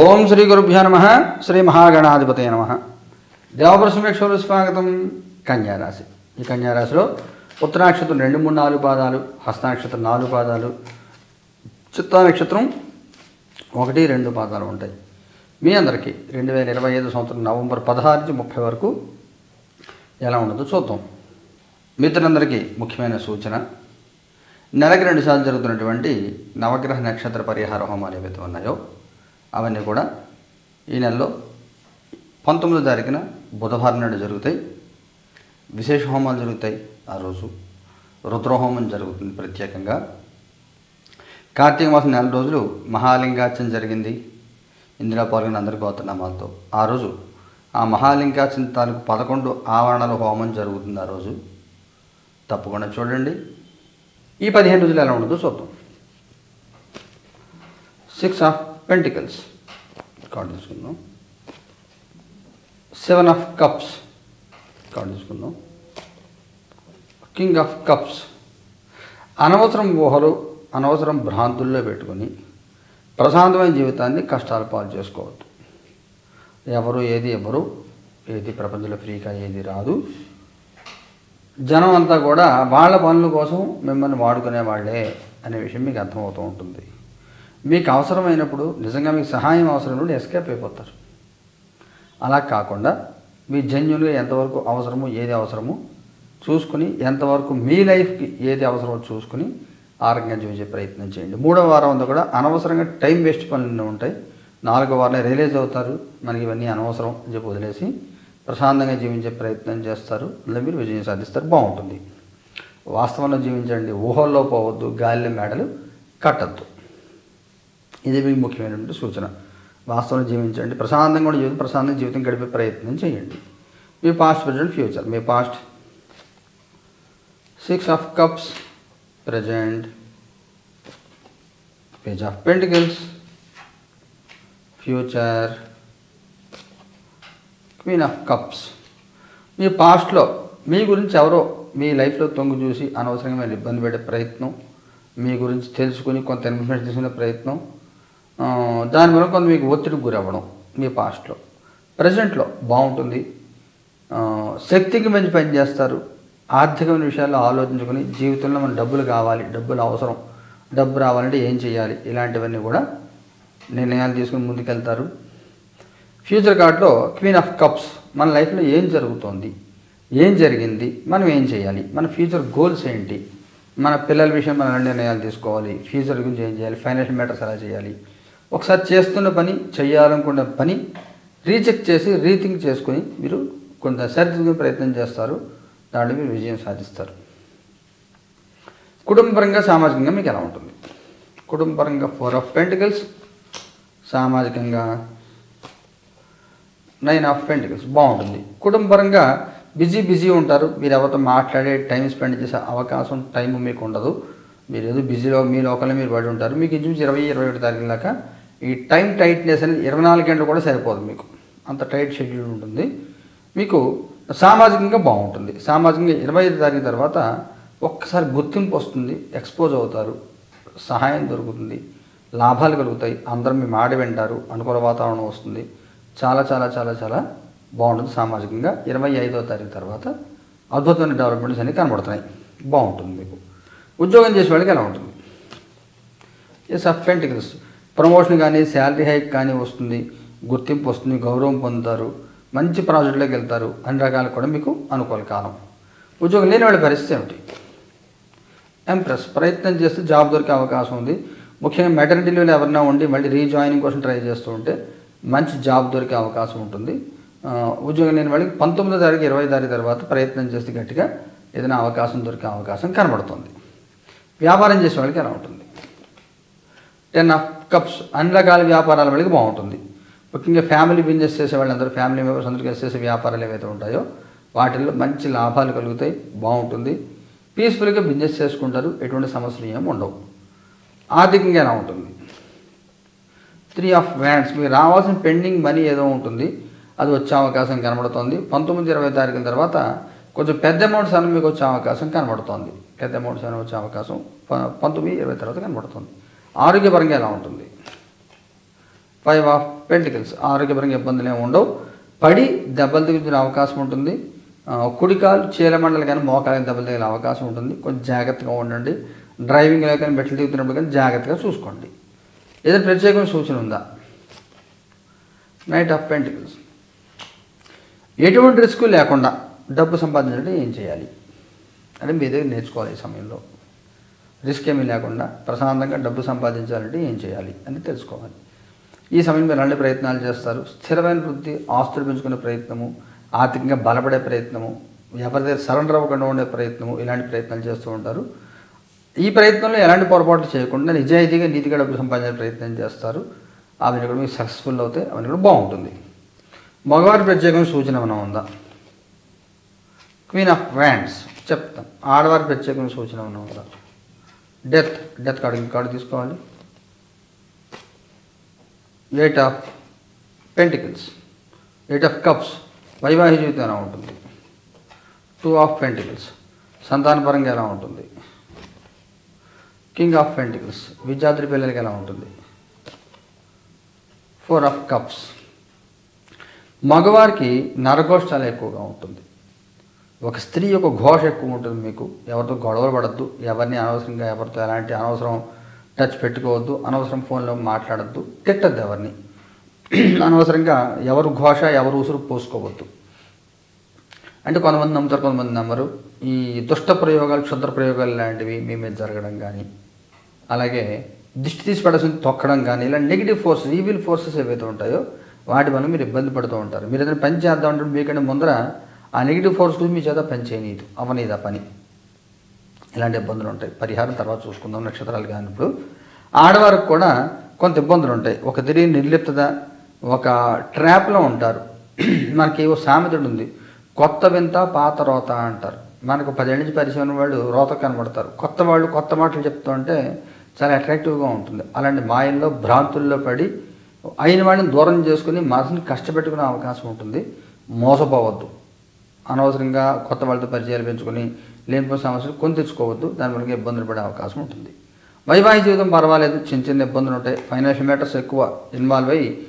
ఓం శ్రీ గురుభ్యో నమ శ్రీ మహాగణాధిపతి నమ. దేవప్రసమేశ్వరు స్వాగతం కన్యారాశి. ఈ కన్యారాశిలో ఉత్తరాక్షత్రం రెండు మూడు నాలుగు పాదాలు హస్తనక్షత్రం నాలుగు పాదాలు చిత్తా నక్షత్రం ఒకటి రెండు పాదాలు ఉంటాయి. మీ అందరికీ రెండు వేల ఇరవై ఐదు సంవత్సరం నవంబర్ పదహారు నుంచి ముప్పై వరకు ఎలా ఉండదో చూద్దాం. మిత్రులందరికీ ముఖ్యమైన సూచన నెలకి రెండు సార్లు జరుగుతున్నటువంటి నవగ్రహ నక్షత్ర పరిహార హోమాలు ఏవైతే ఉన్నాయో అవన్నీ కూడా ఈ నెలలో పంతొమ్మిదో తారీఖున బుధవారం నాడు జరుగుతాయి. విశేష హోమాలు జరుగుతాయి ఆ రోజు. రుద్రహోమం జరుగుతుంది ప్రత్యేకంగా. కార్తీక మాసం నెల రోజులు మహాలింగార్చన జరిగింది. ఇందులో పాల్గొన్న అందరి గోత్రనామాలతో. ఆ రోజు ఆ మహాలింగార్చన తాలూకు పదకొండు ఆవరణల హోమం జరుగుతుంది ఆ రోజు. తప్పకుండా చూడండి. ఈ పదిహేను రోజులు ఎలా ఉండదో చూద్దాం. సిక్స్? ఆఫ్ పెంటికల్స్ కార్డు తీసుకుందాం. సెవెన్ ఆఫ్ కప్స్ కార్డు తీసుకుందాం. కింగ్ ఆఫ్ కప్స్ అనవసరం ఊహలు అనవసరం భ్రాంతుల్లో పెట్టుకొని ప్రశాంతమైన జీవితాన్ని కష్టాలు పాలు చేసుకోవద్దు. ఎవరు ఏది ఎవరు ఏది ప్రపంచంలో ఫ్రీగా ఏది రాదు. జనం అంతా కూడా వాళ్ళ పనుల కోసం మిమ్మల్ని వాడుకునే వాళ్ళే అనే విషయం మీకు అర్థమవుతూ ఉంటుంది. మీకు అవసరమైనప్పుడు నిజంగా మీకు సహాయం అవసరం నుండి ఎస్కేప్ అయిపోతారు. అలా కాకుండా మీ జన్యులుగా ఎంతవరకు అవసరమో ఏది అవసరమో చూసుకుని ఎంతవరకు మీ లైఫ్కి ఏది అవసరమో చూసుకుని ఆరోగ్యంగా జీవించే ప్రయత్నం చేయండి. మూడవ వారం అంతా కూడా అనవసరంగా టైం వేస్ట్ పనులు ఉంటాయి. నాలుగో వారం రిలీజ్ అవుతారు. మనకి ఇవన్నీ అనవసరం అని చెప్పి వదిలేసి ప్రశాంతంగా జీవించే ప్రయత్నం చేస్తారు. అందులో మీరు విజయం సాధిస్తారు. బాగుంటుంది. వాస్తవంలో జీవించండి. ఊహల్లో పోవద్దు. గాలిలో మేడలు కట్టద్దు. ఇది మీకు ముఖ్యమైనటువంటి సూచన. వాస్తవంలో జీవించండి. ప్రశాంతంగా కూడా జీవితం ప్రశాంతంగా జీవితం గడిపే ప్రయత్నం చేయండి. మీ past present future me past six of cups present page of pentacles future queen of cups మీ పాస్ట్లో మీ గురించి ఎవరో మీ లైఫ్లో తొంగు చూసి అనవసరంగా మీరు ఇబ్బంది పెట్టే ప్రయత్నం మీ గురించి తెలుసుకుని కొంత ఇన్ఫర్మేషన్ తీసుకునే ప్రయత్నం దాని వల్ల కొంత మీకు ఒత్తిడికి గురవ్వడం మీ పాస్ట్లో. ప్రజెంట్లో బాగుంటుంది. శక్తికి మంచి పని చేస్తారు ఆర్థికమైన విషయాల్లో ఆలోచించుకొని జీవితంలో మన డబ్బులు కావాలి డబ్బులు అవసరం డబ్బు రావాలంటే ఏం చేయాలి? ఇలాంటివన్నీ కూడా నిర్ణయాలు తీసుకుని ముందుకెళ్తారు. ఫ్యూచర్ కార్డ్లో క్వీన్ ఆఫ్ కప్స్ మన లైఫ్లో ఏం జరుగుతోంది? ఏం జరిగింది? మనం ఏం చేయాలి? మన ఫ్యూచర్ గోల్స్ ఏంటి? మన పిల్లల విషయం మనం నిర్ణయాలు తీసుకోవాలి? ఫ్యూచర్ గురించి ఏం చేయాలి? ఫైనాన్షియల్ మ్యాటర్స్ ఎలా చేయాలి? ఒకసారి చేస్తున్న పని చేయాలనుకున్న పని రీచెక్ చేసి రీథింక్ చేసుకొని మీరు కొంత సరిదిద్దుకునే ప్రయత్నం చేస్తారు. దాంట్లో మీరు విజయం సాధిస్తారు. కుటుంబపరంగా సామాజికంగా మీకు ఎలా ఉంటుంది? కుటుంబపరంగా ఫోర్ ఆఫ్ పెంటికల్స్ సామాజికంగా నైన్ ఆఫ్ పెంటికల్స్ బాగుంటుంది. కుటుంబపరంగా బిజీ బిజీ ఉంటారు. మీరు ఎవరితో మాట్లాడే టైం స్పెండ్ చేసే అవకాశం టైం మీకు ఉండదు. మీరు ఏదో బిజీలో మీ లోకల్లో మీరు పడి ఉంటారు. మీకు ఇంచుమించు ఇరవై ఇరవై ఒకటి తారీఖు దాకా ఈ టైం టైట్నెస్ అనేది ఇరవై నాలుగు గంటలు కూడా సరిపోదు మీకు. అంత టైట్ షెడ్యూల్ ఉంటుంది. మీకు సామాజికంగా బాగుంటుంది. సామాజికంగా ఇరవై ఐదు తారీఖు తర్వాత ఒక్కసారి గుర్తింపు వస్తుంది ఎక్స్పోజ్ అవుతారు సహాయం దొరుకుతుంది లాభాలు కలుగుతాయి అందరం మీ మాట వింటారు అనుకూల వాతావరణం వస్తుంది. చాలా చాలా చాలా చాలా బాగుంటుంది సామాజికంగా. ఇరవై ఐదో తారీఖు తర్వాత అద్భుతమైన డెవలప్మెంట్స్ అన్నీ కనబడుతున్నాయి. బాగుంటుంది మీకు. ఉద్యోగం చేసే వాళ్ళకి ఎలా ఉంటుంది? ఎస్ అఫ్ పెంటికల్స్ ప్రమోషన్ కానీ శాలరీ హైక్ కానీ వస్తుంది గుర్తింపు వస్తుంది గౌరవం పొందుతారు మంచి ప్రాజెక్టులోకి వెళ్తారు అన్ని రకాలు కూడా మీకు అనుకూల కాలం. ఉద్యోగం లేని వాళ్ళ పరిస్థితి ఏమిటి? ఎంప్రెస్ ప్రయత్నం చేస్తే జాబ్ దొరికే అవకాశం ఉంది. ముఖ్యంగా మెటర్నిటీ లీవ్లో ఎవరైనా ఉండి మళ్ళీ రీజాయినింగ్ కోసం ట్రై చేస్తూ ఉంటే మంచి జాబ్ దొరికే అవకాశం ఉంటుంది. ఉద్యోగం లేని వాళ్ళకి పంతొమ్మిదో తారీఖు ఇరవై తారీఖు తర్వాత ప్రయత్నం చేస్తే గట్టిగా ఏదైనా అవకాశం దొరికే అవకాశం కనబడుతుంది. వ్యాపారం చేసే వాళ్ళకి ఎలా ఉంటుంది? టెన్ ఆఫ్ కప్స్ అన్ని రకాల వ్యాపారాల వాళ్ళకి బాగుంటుంది. ముఖ్యంగా ఫ్యామిలీ బిజినెస్ చేసే వాళ్ళందరూ ఫ్యామిలీ మెంబర్స్ అందరూ కలిసి చేసే వ్యాపారాలు ఏవైతే ఉంటాయో వాటిల్లో మంచి లాభాలు కలుగుతాయి బాగుంటుంది. పీస్ఫుల్గా బిజినెస్ చేసుకుంటారు ఎటువంటి సమస్యలు ఏమి ఉండవు. ఆర్థికంగా ఎలా ఉంటుంది? త్రీ ఆఫ్ వ్యాండ్స్ మీకు రావాల్సిన పెండింగ్ మనీ ఏదో ఉంటుంది అది వచ్చే అవకాశం కనబడుతోంది. పంతొమ్మిది ఇరవై తారీఖుల తర్వాత కొంచెం పెద్ద అమౌంట్స్ అని మీకు వచ్చే అవకాశం కనబడుతోంది. పెద్ద అమౌంట్స్ అని వచ్చే అవకాశం ప- పంతొమ్మిది ఇరవై తర్వాత కనబడుతుంది. ఆరోగ్యపరంగా ఎలా ఉంటుంది? ఫైవ్ ఆఫ్ పెంటికల్స్ ఆరోగ్యపరంగా ఇబ్బందులు ఏమి ఉండవు. పడి దెబ్బలు తగిలిన అవకాశం ఉంటుంది. కుడికాలు చీలమండలు కానీ మోకాలకి దెబ్బలు తగిలే అవకాశం ఉంటుంది. కొంచెం జాగ్రత్తగా ఉండండి. డ్రైవింగ్లో కానీ మెట్లు దిగుతున్నప్పుడు కానీ జాగ్రత్తగా చూసుకోండి. ఏదైనా ప్రత్యేకమైన సూచన ఉందా? నైట్ ఆఫ్ పెంటికల్స్ ఎటువంటి రిస్క్ లేకుండా డబ్బు సంపాదించడం ఏం చేయాలి? అని మీ దగ్గర నేర్చుకోవాలి ఈ సమయంలో. రిస్క్ ఏమీ లేకుండా ప్రశాంతంగా డబ్బు సంపాదించాలంటే ఏం చేయాలి అని తెలుసుకోవాలి. ఈ సమయంలో రెండు ప్రయత్నాలు చేస్తారు? స్థిరమైన వృద్ధి ఆస్తులు పెంచుకునే ప్రయత్నము ఆర్థికంగా బలపడే ప్రయత్నము ఎవరి దగ్గర సరెండర్ అవ్వకుండా ఉండే ప్రయత్నము ఇలాంటి ప్రయత్నాలు చేస్తూ ఉంటారు. ఈ ప్రయత్నంలో ఎలాంటి పొరపాట్లు చేయకుండా నిజాయితీగా నీతిగా డబ్బు సంపాదించే ప్రయత్నం చేస్తారు. అవన్నీ కూడా మీకు సక్సెస్ఫుల్ అవుతాయి అవన్నీ కూడా బాగుంటుంది. మగవారి ప్రత్యేకమైన సూచన ఏమైనా ఉందా? క్వీన్ ఆఫ్ వ్యాండ్స్ చెప్తాం. ఆడవారి ప్రత్యేకమైన సూచన ఏమైనా ఉందా? డెత్ డెత్ కార్డు కార్డు తీసుకోవాలి. Eight of pentacles eight of cups వైవాహిక జీవితం ఎలా ఉంటుంది? టూ ఆఫ్ పెంటికల్స్ సంతానపరంగా ఎలా ఉంటుంది? కింగ్ ఆఫ్ పెంటికల్స్ విద్యార్థి పిల్లలకి ఎలా ఉంటుంది? ఫోర్ ఆఫ్ కప్స్ మగవారికి నరఘోష చాలా ఎక్కువగా ఉంటుంది. ఒక స్త్రీ యొక్క ఘోష ఎక్కువ ఉంటుంది మీకు. ఎవరితో గొడవలు పడద్దు ఎవరిని అనవసరంగా ఎవరితో ఎలాంటి అనవసరం టచ్ పెట్టుకోవద్దు అనవసరం ఫోన్లో మాట్లాడద్దు తిట్టద్దు ఎవరిని. అనవసరంగా ఎవరు ఘోష ఎవరు ఉసురు పోసుకోవద్దు. అంటే కొంతమంది నమ్ముతారు కొంతమంది నమ్మరు. ఈ దుష్ట ప్రయోగాలు క్షుద్ర ప్రయోగాలు లాంటివి మీ మీద జరగడం కానీ అలాగే దిష్టి తీసి పడాల్సింది తొక్కడం కానీ ఇలా నెగిటివ్ ఫోర్సెస్ ఈవిల్ ఫోర్సెస్ ఏవైతే ఉంటాయో వాటి వల్ల మీరు ఇబ్బంది పడుతూ ఉంటారు. మీరు ఏదైనా పని చేద్దాం అంటే మీకంటే ముందర ఆ నెగిటివ్ ఫోర్స్ మీ చేత పనిచేయనీయదు చేయనీదు ఆ పని. ఇలాంటి ఇబ్బందులు ఉంటాయి. పరిహారం తర్వాత చూసుకుందాం నక్షత్రాలు కానిప్పుడు. ఆడవారికి కూడా కొంత ఇబ్బందులు ఉంటాయి. ఒక తిరిగి నిర్లిప్తత ఒక ట్రాప్లో ఉంటారు. మనకి ఓ సామెతడు ఉంది. కొత్త వింత పాత రోత అంటారు. మనకు పదేళ్ళ నుంచి పరిచయం ఉన్న వాళ్ళు రోత కనబడతారు. కొత్త వాళ్ళు కొత్త మాటలు చెప్తూ ఉంటే చాలా అట్రాక్టివ్గా ఉంటుంది. అలాంటి మాయల్లో భ్రాంతుల్లో పడి అయిన వాళ్ళని దూరం చేసుకుని మనసుని కష్టపెట్టుకునే అవకాశం ఉంటుంది. మోసపోవద్దు. అనవసరంగా కొత్త వాళ్ళతో పరిచయాలు పెంచుకొని లేనిపోయిన సమస్యలు కొని తెచ్చుకోవద్దు. దాని వల్ల ఇబ్బందులు పడే అవకాశం ఉంటుంది. వైవాహిక జీవితం పర్వాలేదు. చిన్న చిన్న ఇబ్బందులు ఉంటాయి. ఫైనాన్షియల్ మ్యాటర్స్ ఎక్కువ ఇన్వాల్వ్ అయ్యి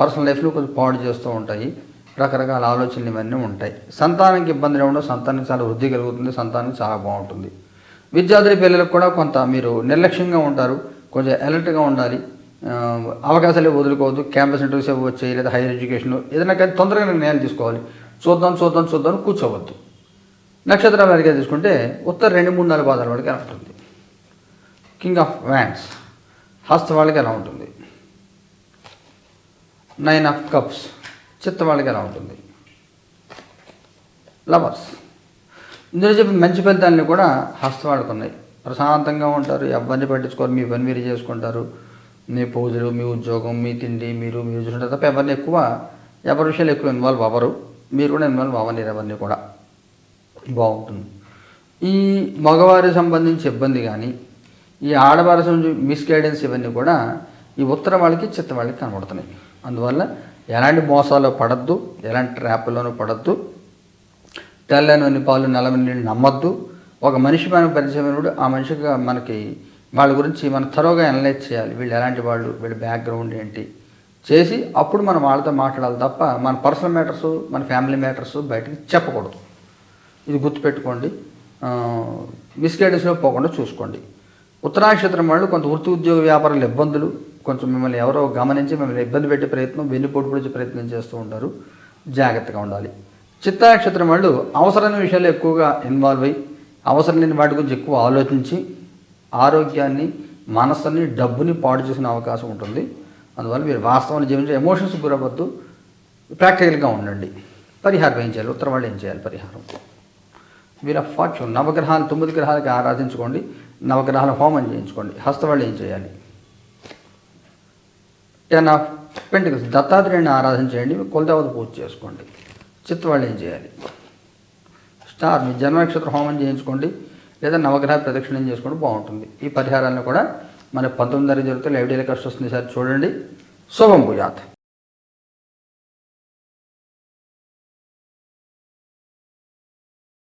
పర్సనల్ లైఫ్లో కొంచెం పాడు చేస్తూ ఉంటాయి. రకరకాల ఆలోచనలు ఇవన్నీ ఉంటాయి. సంతానానికి ఇబ్బందులు ఉండవు సంతానానికి చాలా వృద్ధి కలుగుతుంది. సంతానం చాలా బాగుంటుంది. విద్యార్థుల పిల్లలకు కూడా కొంత మీరు నిర్లక్ష్యంగా ఉంటారు. కొంచెం అలర్ట్గా ఉండాలి. అవకాశాలు వదులుకోవద్దు. క్యాంపస్ ఇంటర్వ్యూస్ వచ్చాయి లేదా హైయర్ ఎడ్యుకేషన్ ఏదైనా కానీ తొందరగా నిర్ణయాలు తీసుకోవాలి. చూద్దాం చూద్దాం చూద్దాం కూర్చోవద్దు. నక్షత్రం వారిగా తీసుకుంటే ఉత్తర రెండు మూడు నాలుగు పాదాల వాడికి ఎలా ఉంటుంది? కింగ్ ఆఫ్ వ్యాండ్స్ హస్త వాళ్ళకి ఎలా ఉంటుంది? నైన్ ఆఫ్ కప్స్ చిత్త వాళ్ళకి ఎలా ఉంటుంది? లవర్స్ ఇందులో చెప్పిన మంచి ఫలితాలని కూడా హస్త వాళ్ళకు ఉన్నాయి. ప్రశాంతంగా ఉంటారు ఎవరిని పట్టించుకోరు మీ పని మీరు చేసుకుంటారు. మీ పూజలు మీ ఉద్యోగం మీ తిండి మీరు మీరు చూసుకుంటారు తప్ప ఎవరిని ఎక్కువ ఎవరి విషయాలు ఎక్కువ ఇన్వాల్వ్ అవ్వరు. మీరు కూడా ఇన్వాల్వ్ అవ్వలేరు కూడా. బాగుంటుంది. ఈ మగవారికి సంబంధించి ఇబ్బంది కానీ ఈ ఆడవారి సంబంధించి మిస్గైడెన్స్ ఇవన్నీ కూడా ఈ ఉత్తర వాళ్ళకి చిత్త వాళ్ళకి కనబడుతున్నాయి. అందువల్ల ఎలాంటి మోసాలు పడద్దు ఎలాంటి ట్రాప్లోనూ పడద్దు తెల్లని పాలు నల్లని నమ్మద్దు. ఒక మనిషి మనం పరిచయమైనప్పుడు ఆ మనిషికి మనకి వాళ్ళ గురించి మనం త్వరగా అనలైజ్ చేయాలి. వీళ్ళు ఎలాంటి వాళ్ళు వీళ్ళ బ్యాక్గ్రౌండ్ ఏంటి చేసి అప్పుడు మనం వాళ్ళతో మాట్లాడాలి తప్ప మన పర్సనల్ మ్యాటర్స్ మన ఫ్యామిలీ మ్యాటర్స్ బయటికి చెప్పకూడదు. ఇది గుర్తుపెట్టుకోండి. మిస్గైడెన్స్లో పోకుండా చూసుకోండి. ఉత్తరాక్షేత్రం వాళ్ళు కొంత వృత్తి ఉద్యోగ వ్యాపారాల ఇబ్బందులు కొంచెం మిమ్మల్ని ఎవరో గమనించి మిమ్మల్ని ఇబ్బంది పెట్టే ప్రయత్నం వెన్నుపోటు పొడిచే ప్రయత్నం చేస్తూ ఉంటారు. జాగ్రత్తగా ఉండాలి. చిత్తాక్షత్రం వాళ్ళు అవసరమైన విషయాలు ఎక్కువగా ఇన్వాల్వ్ అయ్యి అవసరం లేని వాటి గురించి ఎక్కువ ఆలోచించి ఆరోగ్యాన్ని మనస్సుని డబ్బుని పాడు చేసిన అవకాశం ఉంటుంది. అందువల్ల మీరు వాస్తవాన్ని జీవించే ఎమోషన్స్ గురవద్దు ప్రాక్టికల్గా ఉండండి. పరిహారం ఏం చేయాలి? ఉత్తర వాళ్ళు ఏం చేయాలి? పరిహారం. వీల్ ఆఫ్ ఫార్చ్యూన్ నవగ్రహాలు తొమ్మిది గ్రహాలకి ఆరాధించుకోండి. నవగ్రహాల హోమం చేయించుకోండి. హస్తవాళ్ళు ఏం చేయాలి? టెన్ ఆఫ్ పెంటికల్స్ దత్తాత్రేయుని ఆరాధించేయండి కులదేవత పూజ చేసుకోండి. చిత్తవాళ్ళు ఏం చేయాలి? స్టార్ మీ జన్మనక్షత్ర హోమం చేయించుకోండి. లేదా నవగ్రహ ప్రదక్షిణం చేసుకోండి. బాగుంటుంది. ఈ పరిహారాలను కూడా మన పంతొమ్మిది తారీఖు జరుగుతాయి లైవ్ టెలికాస్ట్ వస్తుంది సార్. చూడండి. శుభం భూయాత్.